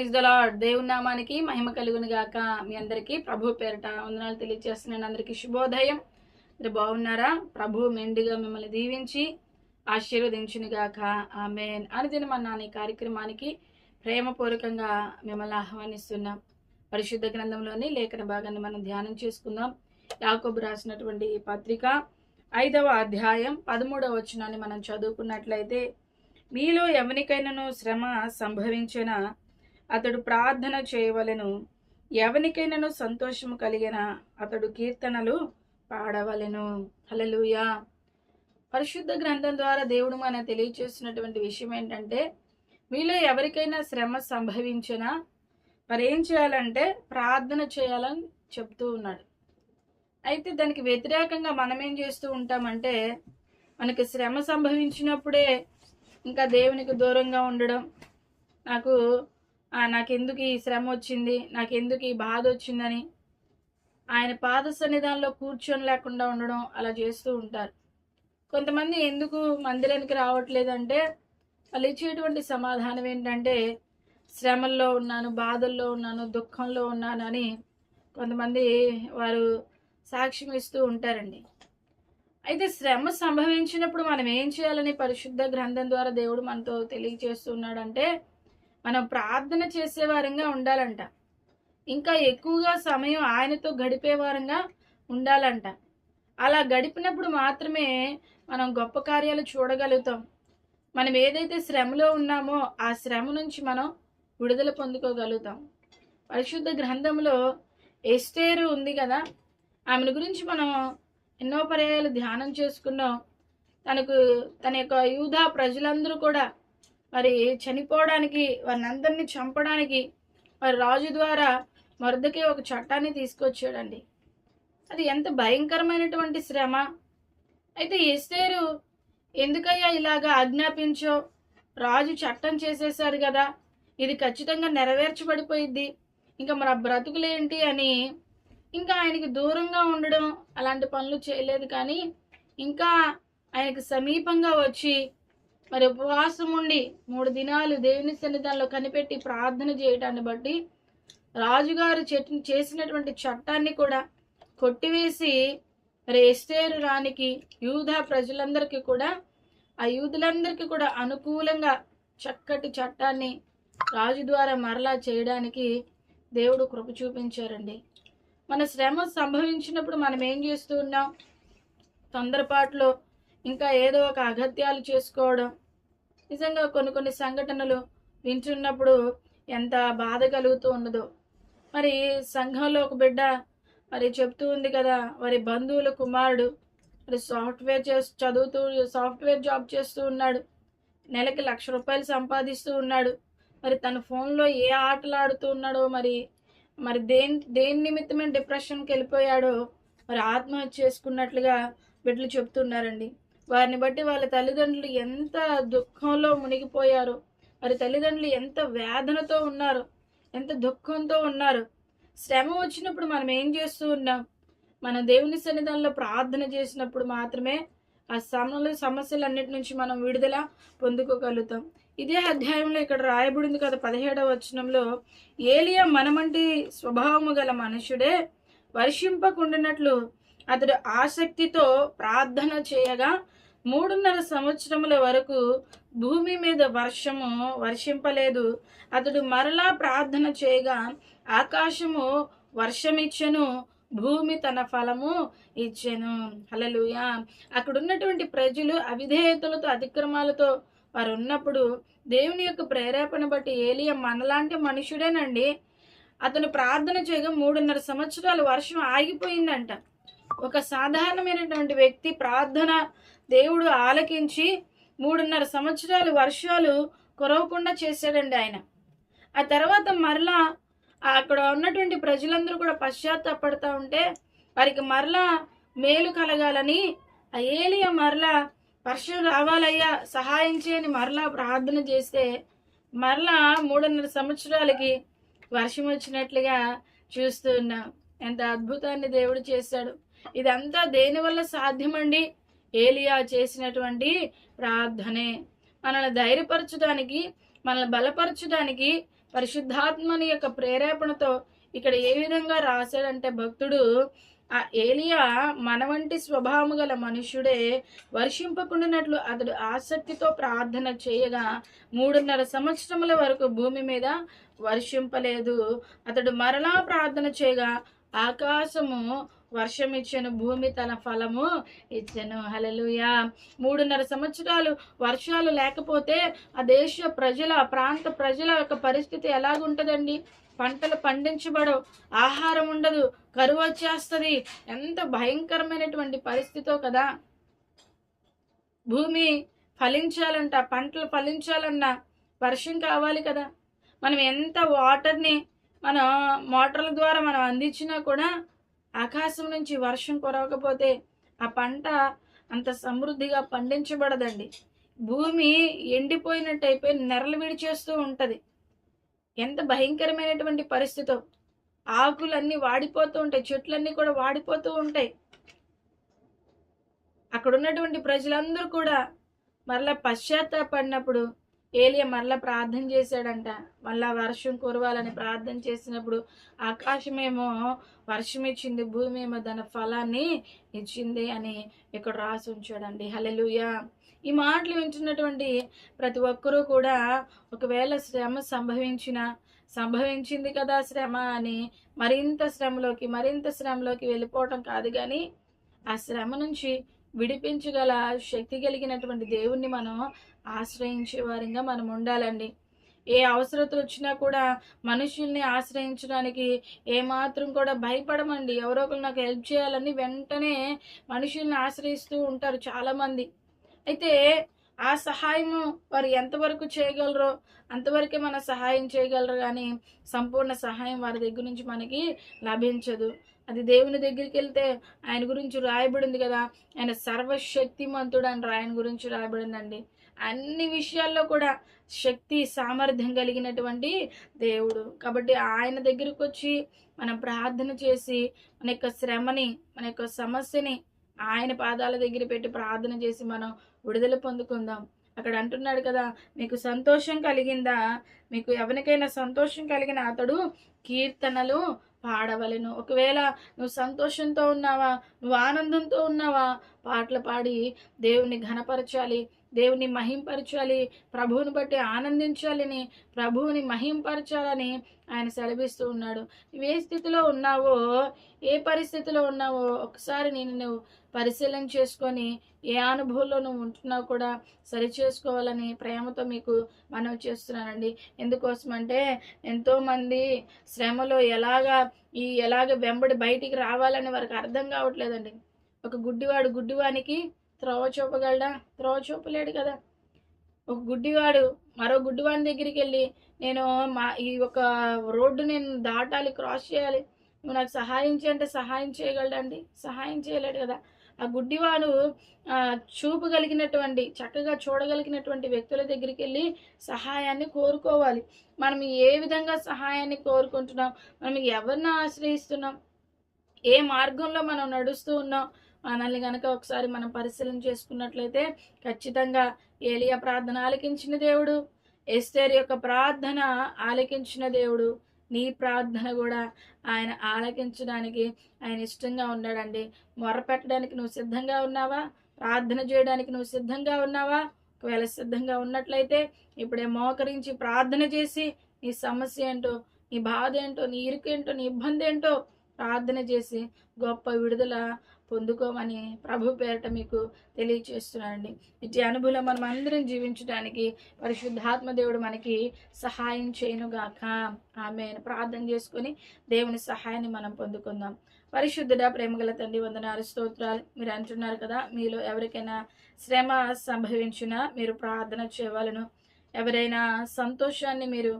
Praise the lord. దేవుని నామానికి మహిమ కలుగును గాక. మీ అందరికీ ప్రభు పేరట వందనాలు తెలియజేస్తున్నాను అందరికీ శుభోదయం. మీరు బాగున్నారా? ప్రభు మెండుగా మిమ్మల్ని దీవించి ఆశీర్వదించును గాక. ఆమెన్. అనుదిన మన ఈ కార్యక్రమానికి ప్రేమపూర్వకంగా మిమ్మల్ని ఆహ్వానిస్తున్నాం. పరిశుద్ధ గ్రంథంలోని లేఖన భాగాన్ని మనం ధ్యానం చేసుకుందాం. యాకోబు రాసినటువంటి ఈ పత్రిక ఐదవ అధ్యాయం పదమూడవ వచనాన్ని మనం చదువుకున్నట్లయితే మీలో ఎవరికైనాను శ్రమ సంభవించిన అతడు ప్రార్థన చేయవలెను. ఎవరికైనాను సంతోషము కలిగిన అతడు కీర్తనలు పాడవలెను. హలలుయా పరిశుద్ధ గ్రంథం ద్వారా దేవుడు మన తెలియచేస్తున్నటువంటి విషయం ఏంటంటే మీలో ఎవరికైనా శ్రమ సంభవించినా మరి ఏం చేయాలంటే ప్రార్థన చేయాలని చెప్తూ ఉన్నాడు. అయితే దానికి వ్యతిరేకంగా మనం ఏం చేస్తూ ఉంటామంటే మనకి శ్రమ సంభవించినప్పుడే ఇంకా దేవునికి దూరంగా ఉండడం నాకు నాకెందుకు ఈ శ్రమ వచ్చింది? నాకెందుకు ఈ బాధ వచ్చిందని? ఆయన పాద సన్నిధానంలో కూర్చొని లేకుండా ఉండడం అలా చేస్తూ ఉంటారు. కొంతమంది ఎందుకు మందిరానికి రావట్లేదంటే వాళ్ళు ఇచ్చేటువంటి సమాధానం ఏంటంటే శ్రమల్లో ఉన్నాను బాధల్లో ఉన్నాను దుఃఖంలో ఉన్నాను అని కొంతమంది వారు సాక్ష్యం ఇస్తూ ఉంటారండి. అయితే శ్రమ సంభవించినప్పుడు మనం ఏం చేయాలని పరిశుద్ధ గ్రంథం ద్వారా దేవుడు మనతో తెలియజేస్తున్నాడంటే మనం ప్రార్థన చేసేవారంగా ఉండాలంట. ఇంకా ఎక్కువగా సమయం ఆయనతో గడిపేవారంగా ఉండాలంట. అలా గడిపినప్పుడు మాత్రమే మనం గొప్ప కార్యాలు చూడగలుగుతాం. మనం ఏదైతే శ్రమలో ఉన్నామో ఆ శ్రమ నుంచి మనం విడుదల పొందుకోగలుగుతాం. పరిశుద్ధ గ్రంథంలో ఎస్టేరు ఉంది కదా? ఆమెను గురించి మనం ఎన్నో పర్యాయాలు ధ్యానం చేసుకున్నాం. తనకు తన యొక్క యూదా ప్రజలందరూ కూడా మరి చనిపోవడానికి వారిని చంపడానికి మరి రాజు ద్వారా మరదకే ఒక చట్టాన్ని తీసుకొచ్చాడండి. అది ఎంత భయంకరమైనటువంటి శ్రమ. అయితే ఎస్తేరు ఎందుకయ్యా ఇలాగా ఆజ్ఞాపించో? రాజు చట్టం చేసేసారు కదా. ఇది ఖచ్చితంగా నెరవేర్చబడిపోయిద్ది. ఇంకా మన బ్రతుకులేంటి అని ఇంకా ఆయనకి దూరంగా ఉండడం అలాంటి పనులు చేయలేదు కానీ ఇంకా ఆయనకు సమీపంగా వచ్చి మరి ఉపవాసం ఉండి మూడు దినాలు దేవుని సన్నిధానంలో కనిపెట్టి ప్రార్థన చేయటాన్ని బట్టి రాజుగారు చేసినటువంటి చట్టాన్ని కూడా కొట్టివేసి మరి ఎస్తేరు రానికి యూధ ప్రజలందరికీ కూడా ఆ యూదులందరికీ కూడా అనుకూలంగా చక్కటి చట్టాన్ని రాజు ద్వారా మరలా చేయడానికి దేవుడు కృప చూపించారండి. మన శ్రమ సంభవించినప్పుడు మనం ఏం చేస్తూ ఉన్నాం? తొందరపాటులో ఇంకా ఏదో ఒక అగత్యాలు చేసుకోవడం. నిజంగా కొన్ని కొన్ని సంఘటనలు వింటున్నప్పుడు ఎంత బాధ కలుగుతూ ఉన్నదో. మరి సంఘంలో ఒక బిడ్డ మరి చెప్తూ ఉంది కదా మరి బంధువుల కుమారుడు మరి సాఫ్ట్వేర్ చేస్తూ చదువుతూ సాఫ్ట్వేర్ జాబ్ చేస్తూ ఉన్నాడు. నెలకి లక్ష రూపాయలు సంపాదిస్తూ ఉన్నాడు. మరి తన ఫోన్లో ఏ ఆటలు ఆడుతూ ఉన్నాడో మరి మరి దేని దేని నిమిత్తమే డిప్రెషన్కి వెళ్ళిపోయాడో మరి ఆత్మహత్య చేసుకున్నట్లుగా బిడ్డలు చెప్తున్నారండి. వారిని బట్టి వాళ్ళ తల్లిదండ్రులు ఎంత దుఃఖంలో మునిగిపోయారు వారి తల్లిదండ్రులు ఎంత వేదనతో ఉన్నారు ఎంత దుఃఖంతో ఉన్నారు. శ్రమ వచ్చినప్పుడు మనం ఏం చేస్తూ ఉన్నాం? మన దేవుని సన్నిధానంలో ప్రార్థన చేసినప్పుడు మాత్రమే ఆ సమయంలో సమస్యలన్నిటి నుంచి మనం విడుదల పొందుకోగలుగుతాం. ఇదే అధ్యాయంలో ఇక్కడ రాయబడింది కదా పదిహేడవ వచనంలో ఏలియా మనమంటి స్వభావము గల మనుషుడే వర్షింపకుండానట్లు అతడు ఆసక్తితో ప్రార్థన చేయగా మూడున్నర సంవత్సరముల వరకు భూమి మీద వర్షము వర్షింపలేదు. అతడు మరలా ప్రార్థన చేయగా ఆకాశము వర్షమిచ్చను భూమి తన ఫలము ఇచ్చెను. హలలుయా అక్కడ ఉన్నటువంటి ప్రజలు అవిధేయతలతో అతిక్రమాలతో వారు ఉన్నప్పుడు దేవుని యొక్క ప్రేరేపణ బట్టి ఏలియా మనలాంటి మనుషుడేనండి. అతను ప్రార్థన చేయగా మూడున్నర సంవత్సరాలు వర్షం ఆగిపోయిందంట. ఒక సాధారణమైనటువంటి వ్యక్తి ప్రార్థన దేవుడు ఆలకించి మూడున్నర సంవత్సరాలు వర్షాలు కురవకుండా చేశాడండి ఆయన. ఆ తర్వాత మరలా అక్కడ ఉన్నటువంటి ప్రజలందరూ కూడా పశ్చాత్తాపడతా ఉంటే వారికి మరలా మేలు కలగాలని ఆ ఏలియా మరలా వర్షం రావాలయ్యా సహాయం చేయని మరలా ప్రార్థన చేస్తే మరలా మూడున్నర సంవత్సరాలకి వర్షం వచ్చినట్లుగా చూస్తూ ఉన్నాం. ఎంత అద్భుతాన్ని దేవుడు చేశాడు. ఇదంతా దేనివల్ల సాధ్యమండి? ఏలియా చేసినటువంటి ప్రార్థనే. మనల్ని ధైర్యపరచడానికి మనల్ని బలపరచడానికి పరిశుద్ధాత్మని యొక్క ప్రేరేపణతో ఇక్కడ ఏ విధంగా రాశాడంటే భక్తుడు ఆ ఏలియా మన వంటి స్వభావం గల మనుష్యుడే వర్షింపకుండానట్లు అతడు ఆసక్తితో ప్రార్థన చేయగా మూడున్నర సంవత్సరముల వరకు భూమి మీద వర్షింపలేదు. అతడు మరలా ప్రార్థన చేయగా ఆకాశము వర్షం ఇచ్చెను భూమి తన ఫలము ఇచ్చెను. హలలుయా మూడున్నర సంవత్సరాలు వర్షాలు లేకపోతే ఆ దేశ ప్రజల ఆ ప్రాంత ప్రజల యొక్క పరిస్థితి ఎలాగుంటుందండి? పంటలు పండించబడవు ఆహారం ఉండదు కరువు వచ్చేస్తుంది. ఎంత భయంకరమైనటువంటి పరిస్థితో కదా. భూమి ఫలించాలంట పంటలు ఫలించాలన్నా వర్షం కావాలి కదా. మనం ఎంత వాటర్ని మనం మోటార్ల ద్వారా మనం అందించినా కూడా ఆకాశం నుంచి వర్షం కురవకపోతే ఆ పంట అంత సమృద్ధిగా పండించబడదండి. భూమి ఎండిపోయినట్టు అయిపోయి నెరలు విడిచేస్తూ ఉంటుంది. ఎంత భయంకరమైనటువంటి పరిస్థితో ఆకులన్నీ వాడిపోతూ ఉంటాయి. చెట్లన్నీ కూడా వాడిపోతూ ఉంటాయి. అక్కడ ఉన్నటువంటి ప్రజలందరూ కూడా మరలా పశ్చాత్తాపడినప్పుడు ఏలియా మరలా ప్రార్థన చేశాడంట. మళ్ళా వర్షం కురవాలని ప్రార్థన చేసినప్పుడు ఆకాశమేమో వర్షం ఇచ్చింది భూమి ఏమో దాని ఫలాన్ని ఇచ్చింది అని ఇక్కడ రాసి ఉంచాడండి. హలెలుయా ఈ మాటలు వింటున్నటువంటి ప్రతి ఒక్కరూ కూడా ఒకవేళ శ్రమ సంభవించిన సంభవించింది కదా శ్రమ అని మరింత శ్రమలోకి మరింత శ్రమలోకి వెళ్ళిపోవటం కాదు కానీ ఆ శ్రమ నుంచి విడిపించగల శక్తి కలిగినటువంటి దేవుణ్ణి మనం ఆశ్రయించే వారిగా మనం ఉండాలండి. ఏ అవసరతలు వచ్చినా కూడా మనుషుల్ని ఆశ్రయించడానికి ఏమాత్రం కూడా భయపడమండి. ఎవరో ఒకరు నాకు హెల్ప్ చేయాలని వెంటనే మనుషుల్ని ఆశ్రయిస్తూ ఉంటారు చాలామంది. అయితే ఆ సహాయము వారు ఎంతవరకు చేయగలరో అంతవరకే మన సహాయం చేయగలరు కానీ సంపూర్ణ సహాయం వారి దగ్గర నుంచి మనకి లభించదు. అది దేవుని దగ్గరికి వెళ్తే ఆయన గురించి రాయబడింది కదా. ఆయన సర్వశక్తిమంతుడు అని ఆయన గురించి రాయబడిందండి. అన్ని విషయాల్లో కూడా శక్తి సామర్థ్యం కలిగినటువంటి దేవుడు. కాబట్టి ఆయన దగ్గరికి వచ్చి మనం ప్రార్థన చేసి మన యొక్క శ్రమని మన యొక్క సమస్యని ఆయన పాదాల దగ్గర పెట్టి ప్రార్థన చేసి మనం విడుదల పొందుకుందాం. అక్కడ అంటున్నాడు కదా మీకు సంతోషం కలిగిందా? మీకు ఎవరికైనా సంతోషం కలిగిన అతడు కీర్తనలు పాడవలెను. ఒకవేళ నువ్వు సంతోషంతో ఉన్నావా నువ్వు ఆనందంతో ఉన్నావా పాటలు పాడి దేవుని ఘనపరచాలి. దేవుని మహింపరచాలి ప్రభువుని బట్టి ఆనందించాలని ప్రభువుని మహింపరచాలని ఆయన సెలవిస్తూ ఉన్నాడు. నువ్వు ఏ స్థితిలో ఉన్నావో ఏ పరిస్థితిలో ఉన్నావో ఒకసారి నేను నువ్వు పరిశీలన చేసుకొని ఏ అనుభవంలో నువ్వు ఉంటున్నావు కూడా సరి చేసుకోవాలని ప్రేమతో మీకు మనవి చేస్తున్నానండి. ఎందుకోసం అంటే ఎంతోమంది శ్రమలో ఎలాగా ఈ ఎలాగ వెంబడి బయటికి రావాలని వారికి అర్థం కావట్లేదండి. ఒక గుడ్డివాడు గుడ్డివానికి త్రోవ చూపగలడా త్రోవ చూపలేడు కదా. ఒక గుడ్డివాడు మరో గుడ్డివాడి దగ్గరికి వెళ్ళి నేను మా ఈ ఒక రోడ్డు నేను దాటాలి క్రాస్ చేయాలి. నువ్వు నాకు సహాయం చేయంటే సహాయం చేయగలడండి సహాయం చేయలేడు కదా. ఆ గుడ్డివాడు చూపగలిగినటువంటి చక్కగా చూడగలిగినటువంటి వ్యక్తుల దగ్గరికి వెళ్ళి సహాయాన్ని కోరుకోవాలి. మనం ఏ విధంగా సహాయాన్ని కోరుకుంటున్నాం? మనం ఎవరిని ఆశ్రయిస్తున్నాం? ఏ మార్గంలో మనం నడుస్తూ ఉన్నాం? మనల్ని కనుక ఒకసారి మనం పరిశీలన చేసుకున్నట్లయితే ఖచ్చితంగా ఏలియా ప్రార్థన ఆలకించిన దేవుడు ఎస్తేర్ యొక్క ప్రార్థన ఆలకించిన దేవుడు నీ ప్రార్థన కూడా ఆయన ఆలకించడానికి ఆయన ఇష్టంగా ఉన్నాడండి. మొరపెట్టడానికి నువ్వు సిద్ధంగా ఉన్నావా? ప్రార్థన చేయడానికి నువ్వు సిద్ధంగా ఉన్నావా? ఒకవేళ సిద్ధంగా ఉన్నట్లయితే ఇప్పుడే మోకరించి ప్రార్థన చేసి నీ సమస్య ఏంటో నీ బాధ ఏంటో నీ ఇరుకేంటో నీ ఇబ్బంది ఏంటో ప్రార్థన చేసి గొప్ప విడుదల పొందుకోమని ప్రభు పేరట మీకు తెలియచేస్తున్నానండి. ఇటు అనుభవం మనం అందరం జీవించడానికి పరిశుద్ధాత్మ దేవుడు మనకి సహాయం చేయనుగాక. ఆమె ప్రార్థన చేసుకొని దేవుని సహాయాన్ని మనం పొందుకుందాం. పరిశుద్ధుడ ప్రేమగల తండ్రి వందనాలు స్తోత్రాలు మీరు అంటున్నారు కదా మీలో ఎవరికైనా శ్రమ సంభవించినా మీరు ప్రార్థన చేయవలను. ఎవరైనా సంతోషాన్ని మీరు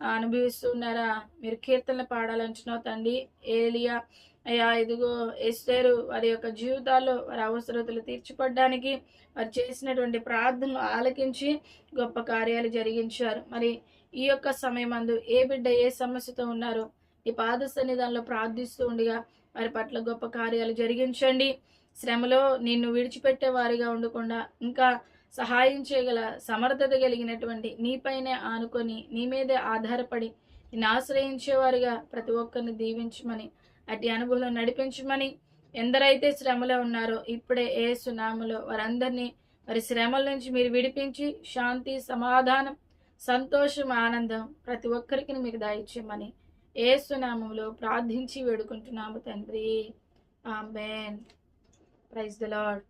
అనుభవిస్తున్నారా? మీరు కీర్తనలు పాడాలంటున్నావు తండ్రి. ఏలియా అయ్యా ఇదిగో ఎస్టేరు వారి యొక్క జీవితాల్లో వారి అవసరతలు తీర్చిపడడానికి వారు చేసినటువంటి ప్రార్థనలు ఆలకించి గొప్ప కార్యాలు జరిగించారు. మరి ఈ యొక్క సమయం అందు ఏ బిడ్డ ఏ సమస్యతో ఉన్నారో ఈ పాద సన్నిధానంలో ప్రార్థిస్తూ ఉండగా. వారి పట్ల గొప్ప కార్యాలు జరిగించండి. శ్రమలో నిన్ను విడిచిపెట్టే వారిగా ఉండకుండా ఇంకా సహాయం చేయగల సమర్థత కలిగినటువంటి నీపైనే ఆనుకొని నీ మీదే ఆధారపడి నిన్ను ఆశ్రయించేవారుగా ప్రతి ఒక్కరిని దీవించమని అటు అనుభవం నడిపించమని ఎందరైతే శ్రమలో ఉన్నారో ఇప్పుడే ఏ సునాములో వారందరినీ వారి శ్రమల నుంచి మీరు విడిపించి శాంతి సమాధానం సంతోషం ఆనందం ప్రతి ఒక్కరికి మీకు దాయిచ్యమని ఏ సునామంలో ప్రార్థించి వేడుకుంటున్నాము తండ్రి. ఆమెన్. Praise the lord